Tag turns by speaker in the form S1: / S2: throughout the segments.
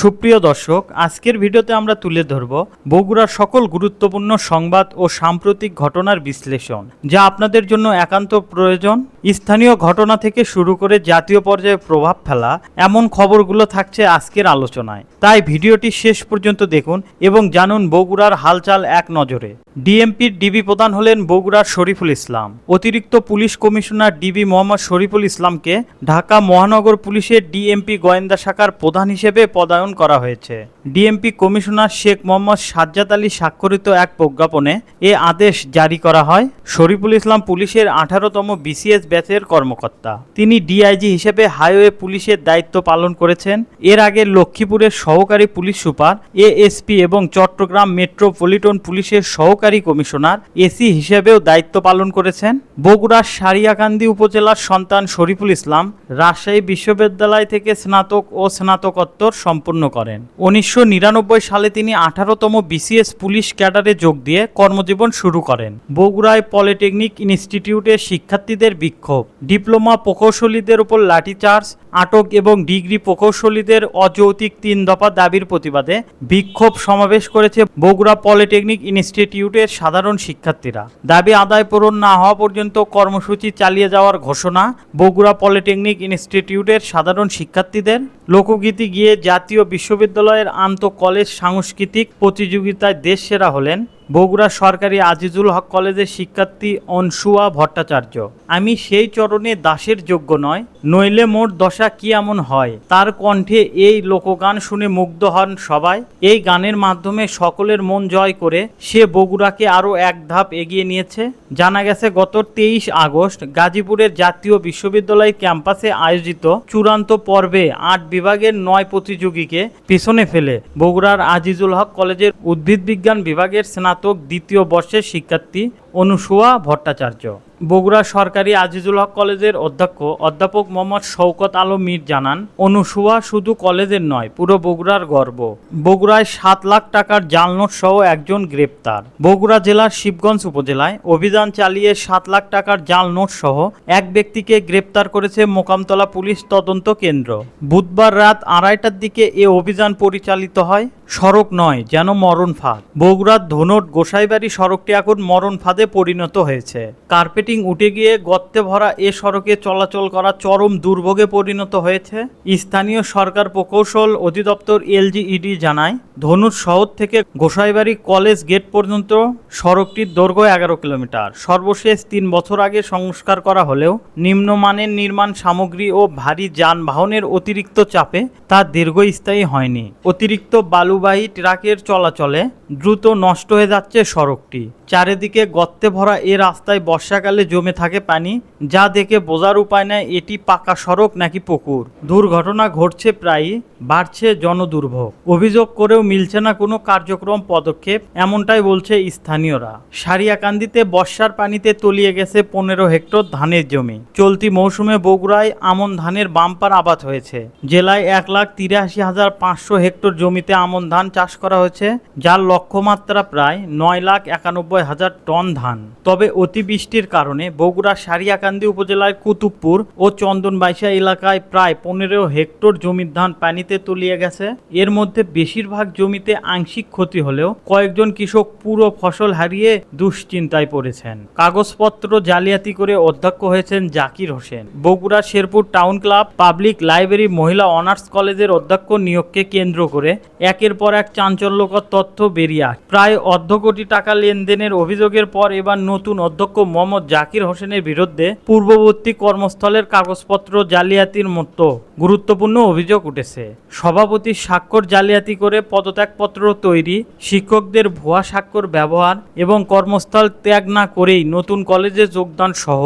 S1: সুপ্রিয় দর্শক, আজকের ভিডিওতে আমরা তুলে ধরব বগুড়ার সকল গুরুত্বপূর্ণ সংবাদ ও সাম্প্রতিক ঘটনার বিশ্লেষণ, যা আপনাদের জন্য একান্ত প্রয়োজন। স্থানীয় ঘটনা থেকে শুরু করে জাতীয় পর্যায়ে প্রভাব ফেলা, এমন খবরগুলো থাকছে আজকের আলোচনায়। তাই ভিডিওটি শেষ পর্যন্ত দেখুন এবং জানুন বগুড়ার হালচাল এক নজরে। ডিএমপির ডিবি প্রধান হলেন বগুড়ার শরীফুল ইসলাম। অতিরিক্ত police commissioner DB Mohammad Shariful ইসলামকে ঢাকা মহানগর পুলিশের ডিএমপি গোয়েন্দা শাখার প্রধান হিসেবে পদায়ন করা হয়েছে। ডিএমপি কমিশনার শেখ মোহাম্মদ সাজ্জাদ আলী স্বাক্ষরিত এক প্রজ্ঞাপনে এ আদেশ জারি করা হয়। শরীফুল ইসলাম পুলিশের আঠারোতম বিসিএস ব্যাচের কর্মকর্তা। তিনি ডিআইজি হিসেবে হাইওয়ে পুলিশের দায়িত্ব পালন করেছেন। এর আগে লক্ষ্মীপুরের সহকারী পুলিশ সুপার এএসপি এবং চট্টগ্রাম মেট্রোপলিটন পুলিশের সহকারী কমিশনার এসি হিসেবেও দায়িত্ব পালন করেছেন। বগুড়ার সারিয়াকান্দি উপজেলার সন্তান শরীফুল ইসলাম, রাজশাহী বিশ্ববিদ্যালয় থেকে স্নাতক ও স্নাতকোত্তর সম্পন্ন করেন। উনিশশো নিরানব্বই সালে তিনি আঠারোতম বিসিএস পুলিশ ক্যাডারে যোগ দিয়ে কর্মজীবন শুরু করেন। বগুড়ায় পলিটেকনিক ইনস্টিটিউটের শিক্ষার্থীদের বিক্ষোভ, ডিপ্লোমা প্রকৌশলীদের উপর লাঠিচার্জ, আটক এবং ডিগ্রি প্রকৌশলীদের অযৌক্তিক তিন দফা দাবির প্রতিবাদে বিক্ষোভ সমাবেশ করেছে বগুড়া পলিটেকনিক ইনস্টিটিউটের সাধারণ শিক্ষার্থীরা। দাবি আদায় পূরণ না হওয়া পর্যন্ত কর্মসূচি চালিয়ে যাওয়ার ঘোষণা বগুড়া পলিটেকনিক ইনস্টিটিউটের সাধারণ শিক্ষার্থীদের। লোকগীতি গিয়ে জাতীয় বিশ্ববিদ্যালয়ের আন্ত কলেজ সাংস্কৃতিক প্রতিযোগিতায় দেশ সেরা হলেন বগুড়া সরকারি আজিজুল হক কলেজের শিক্ষার্থী অনসুয়া ভট্টাচার্য। আমি সেই চরণে দাসের যোগ্য নয়, নইলে মোর দশা কি এমন হয়? তার কণ্ঠে এই লোকগান শুনে মুগ্ধ হন সবাই। এই গানের মাধ্যমে সকলের মন জয় করে সে বগুড়াকে আরও এক ধাপ এগিয়ে নিয়েছে। জানা গেছে, গত তেইশ আগস্ট গাজীপুরের জাতীয় বিশ্ববিদ্যালয় ক্যাম্পাসে আয়োজিত চূড়ান্ত পর্বে আট বিভাগের নয় প্রতিযোগীকে পিছনে ফেলে বগুড়ার আজিজুল হক কলেজের উদ্ভিদ বিজ্ঞান বিভাগের স্নাতক দ্বিতীয় বর্ষের শিক্ষার্থী। অনুসুয়া ভট্টাচার্য। বগুড়া সরকারি আজিজুল হক কলেজের অধ্যক্ষ অধ্যাপক মোহাম্মদ শওকত আলম মীর জানান, অনুসুয়া শুধু কলেজের নয়, পুরো বগুড়ার গর্ব। বগুড়ায় সাত লাখ টাকার জাল নোট সহ একজন গ্রেপ্তার। বগুড়া জেলার শিবগঞ্জ উপজেলায় অভিযান চালিয়ে সাত লাখ টাকার জাল নোট সহ এক ব্যক্তিকে গ্রেপ্তার করেছে মোকামতলা পুলিশ তদন্ত কেন্দ্র। বুধবার রাত আড়াইটার দিকে এ অভিযান পরিচালিত হয়। সড়ক নয়, যেন মরণ ফাঁদ বগুড়ার ধনট গোসাইবাড়ি সড়কটি এখন মরণ ফাঁদে পরিণত হয়েছে। কার্পেটিং উঠে গিয়ে গর্তে ভরা এ সড়কে চলাচল করা চরম দুর্ভোগে পরিণত হয়েছে। স্থানীয় সরকার প্রকৌশল অধিদপ্তর এলজিইডি জানায়, ধনুর শহর থেকে গোসাইবাড়ি কলেজ গেট পর্যন্ত সড়কটির দৈর্ঘ্য এগারো কিলোমিটার। সর্বশেষ তিন বছর আগে সংস্কার করা হলেও নিম্নমানের নির্মাণ সামগ্রী ও ভারী যানবাহনের অতিরিক্ত চাপে তা দীর্ঘস্থায়ী হয়নি। অতিরিক্ত বালুবাহী ট্রাকের চলাচলে দ্রুত নষ্ট হয়ে যাচ্ছে সড়কটি। চারিদিকে গর্তে ভরা এ রাস্তায় বর্ষাকালে জমে থাকে পানি, যা দেখে বোঝার উপায় নেই এটি পাকা সড়ক নাকি পুকুর। দুর্ঘটনা ঘটছে প্রায়ই, বাড়ছে জনদুর্ভোগ। অভিযোগ করেও মিলছে না কোনো কার্যক্রম, পদক্ষেপ, এমনটাই বলছে স্থানীয়রা। সারিয়াকান্দিতে বর্ষার পানিতে তলিয়ে গেছে পনেরো হেক্টর ধানের জমি। চলতি মৌসুমে বগুড়ায় আমন ধানের বাম্পার আবাদ হয়েছে। জেলায় এক লাখ তিরাশি হাজার পাঁচশো হেক্টর জমিতে আমন ধান চাষ করা হয়েছে, যার লক্ষ্যমাত্রা প্রায় নয় লাখ একানব্বই হাজার টন ধান। তবে অতিবৃষ্টির কারণে বগুড়া সারিয়াকান্দি উপজেলার কুতুবপুর ও চন্দনবাইশা এলাকায় প্রায় পনেরো হেক্টর জমির ধান পানিতে তলিয়ে গেছে। এর মধ্যে বেশিরভাগ জমিতে আংশিক ক্ষতি হলেও কয়েকজন কৃষক পুরো ফসল হারিয়ে দুশ্চিন্তায় পড়েছেন। কাগজপত্র জালিয়াতি করে অধ্যক্ষ হয়েছেন Zakir Hossain. Bogura Sherpur town club public library মহিলা অনার্স কলেজের অধ্যক্ষ নিয়োগকে কেন্দ্র করে একের পর এক চাঞ্চল্যকর তথ্য বেরিয়ে। প্রায় অর্ধ কোটি টাকা লেনদেনের অভিযোগের পর এবার নতুন অধ্যক্ষ মোহাম্মদ জাকির হোসেনের বিরুদ্ধে পূর্ববর্তী কর্মস্থলের কাগজপত্র জালিয়াতির মতো গুরুত্বপূর্ণ অভিযোগ উঠেছে। সভাপতির স্বাক্ষর জালিয়াতি করে পদত্যাগপত্র তৈরি, শিক্ষকদের ভুয়া স্বাক্ষর ব্যবহার এবং কর্মস্থল ত্যাগ না করেই নতুন কলেজে যোগদান সহ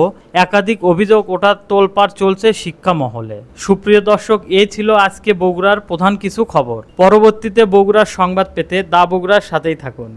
S1: একাধিক অভিযোগ ওঠার তোলপাড় চলছে শিক্ষা মহলে সুপ্রিয় দর্শক এই ছিল আজকে বগুড়ার প্রধান কিছু খবর। পরবর্তীতে বগুড়ার সংবাদ পেতে দা বগুড়ার সাথেই থাকুন।